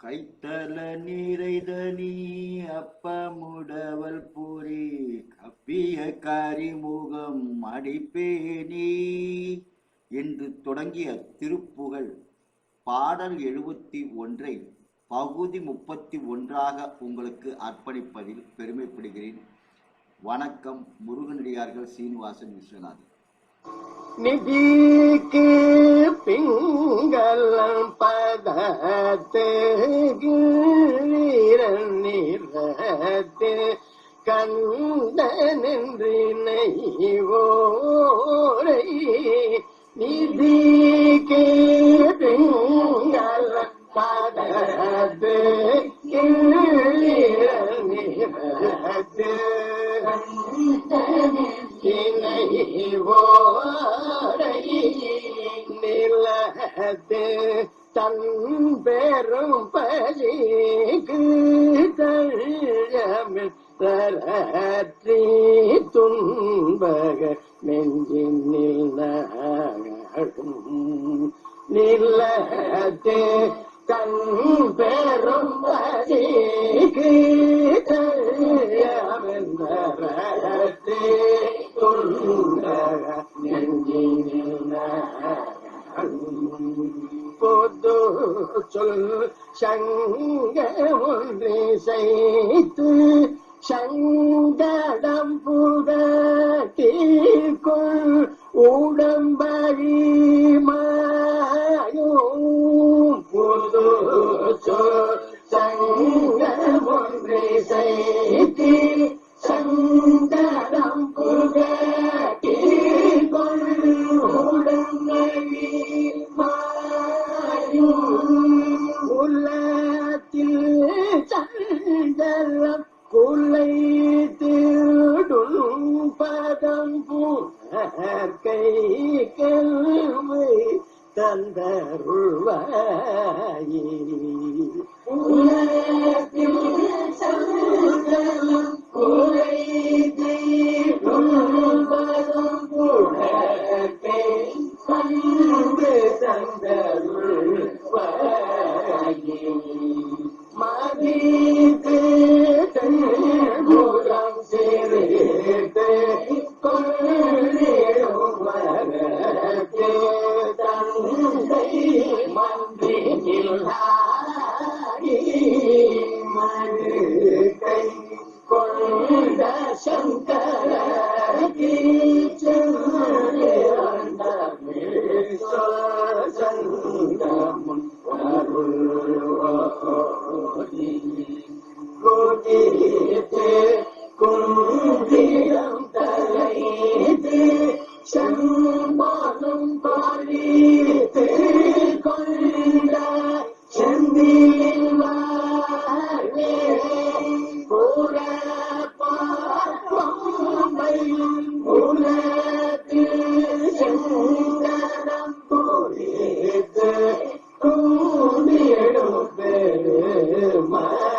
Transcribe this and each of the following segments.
கைத்தல நீரைதனி அப்பமுடவல் பூரி கப்பிய கரிமுகம் அடிப்பேனி என்று தொடங்கிய திருப்புகழ் பாடல் எழுபத்தி ஒன்றை பகுதி முப்பத்தி ஒன்றாக உங்களுக்கு அர்ப்பணிப்பதில் பெருமைப்படுகிறேன். வணக்கம் முருகனடியார்கள் சீனிவாசன் விஸ்வநாதன். நிதிக்கு பிங்களம் பதத்து நிறத்து கண்ட நின்றினை நிதி நிதிக்கு பதத்து பதத்து நிறத்து. நிலத்து பெரும் பலிக்கு தழமில் துன்பக நெஞ்சினில் நகழும் நிலத்தே தன் பெரும் பலிக்கு தழமில் துன்பக நெஞ்சினில் நகழும் பொது சொல் சங்க ஒன்று செய்து சங்கடம் புகட்டிற்குள் உடம்பழி உள்ளத்தில் சஞ்சலம் குலை திருடும் பதம் கை கல்வி தந்தருள்வாயே. por பெருமாளே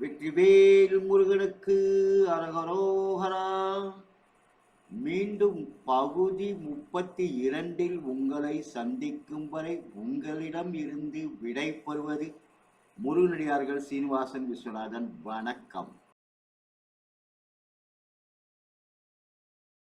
வெற்றிவேல் முருகனுக்கு அரகரோகரா. மீண்டும் பகுதி முப்பத்தி இரண்டில் உங்களை சந்திக்கும் வரை உங்களிடம் இருந்து விடை பெறுவது முருகனடியார்கள் சீனிவாசன் விஸ்வநாதன். வணக்கம்.